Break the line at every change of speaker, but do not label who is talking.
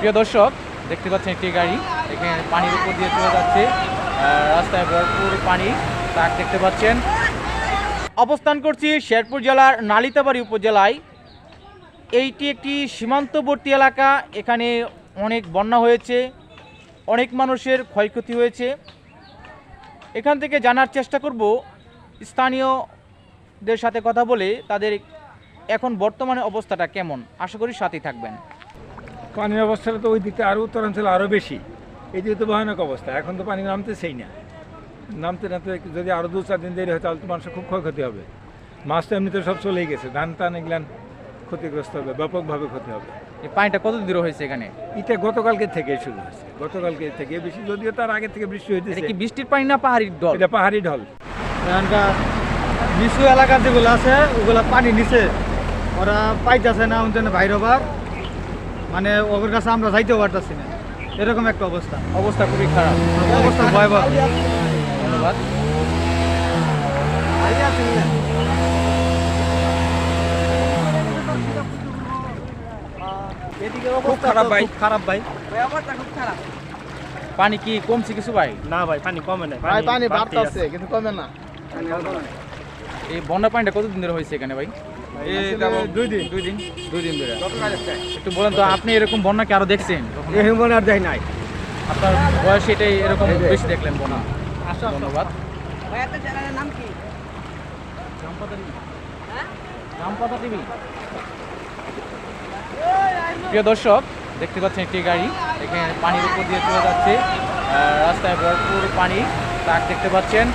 প্রিয় দর্শক, দেখতে পাচ্ছেন একটি গাড়ি। এখানে পানির উপর দিয়ে চলে যাচ্ছে। রাস্তায় ভরপুর পানি। তাক দেখতে পাচ্ছেন। অবস্থান করছি শেরপুর জেলার নালিতাবাড়ি উপজেলায়। এইটি একটি সীমান্তবর্তী এলাকা। এখানে অনেক বন্যা হয়েছে। অনেক মানুষের ক্ষয়ক্ষতি হয়েছে। এখান থেকে জানার চেষ্টা করব। স্থানীয়দের সাথে কথা বলে তাদের এখন বর্তমানে অবস্থাটা কেমন। আশা করি সাথেই থাকবেন।
পানির অবস্থাটা তো ওই দিকটা আরও উত্তরাঞ্চলে আরও বেশি। এই দিকে তো ভয়ানক অবস্থা এখন তো পানি নামতেছেই না। নামতে নামতে যদি আরও দু চার দিন দেরি হয় তাহলে তো মানুষের খুব ক্ষয়ক্ষতি হবে। মাছ তো এমনিতে সব চলেই গেছে। ধান টান এগুলান ক্ষতিগ্রস্ত হবে ব্যাপকভাবে ক্ষতি হবে।
এই পানিটা কত দূর হয়েছে এখানে?
এটা গতকালকে থেকে শুরু হয়েছে। গতকালকে থেকে বেশি যদিও তার আগে থেকে বৃষ্টি হইতেছে।
কি বৃষ্টির পানি না পাহাড়ি ডল
এটা পাহাড়ি ঢল।
এখানকার নিচু এলাকা যেগুলো আছে ওগুলা পানি নিচে ওরা পাইতেছে না ওই জন্য বাইরে হবার। মানে ওদের কাছে আমরা যাইতেও পারতেছি না। এরকম একটা অবস্থা।
অবস্থা খুবই খারাপ।
অবস্থা ভয়াবহ।
ধন্যবাদ।
খুব খারাপ ভাই।
খারাপ ভাই।
পানি কি কমছে কিছু ভাই?
না ভাই পানি কমে নাই।
ভাই পানি বাড়তেছে কিন্তু কমে না।
এই বন্যা পানিটা কতদিন ধরে হয়েছে এখানে ভাই?
দুই দিন।
দুই দিন দুই দিন ধরে। একটু বলেন তো আপনি এরকম বন্যা কি আরও দেখছেন?
আর দেয় নাই।
আপনার বয়স এটাই এরকম বেশি দেখলেন বন্যা। ধন্যবাদ। রামপাতা টিভি। প্রিয় দর্শক দেখতে পাচ্ছেন একটি গাড়ি। এখানে পানির উপর দিয়ে চলে যাচ্ছে। রাস্তায় ভরপুর পানি। তাক দেখতে পাচ্ছেন।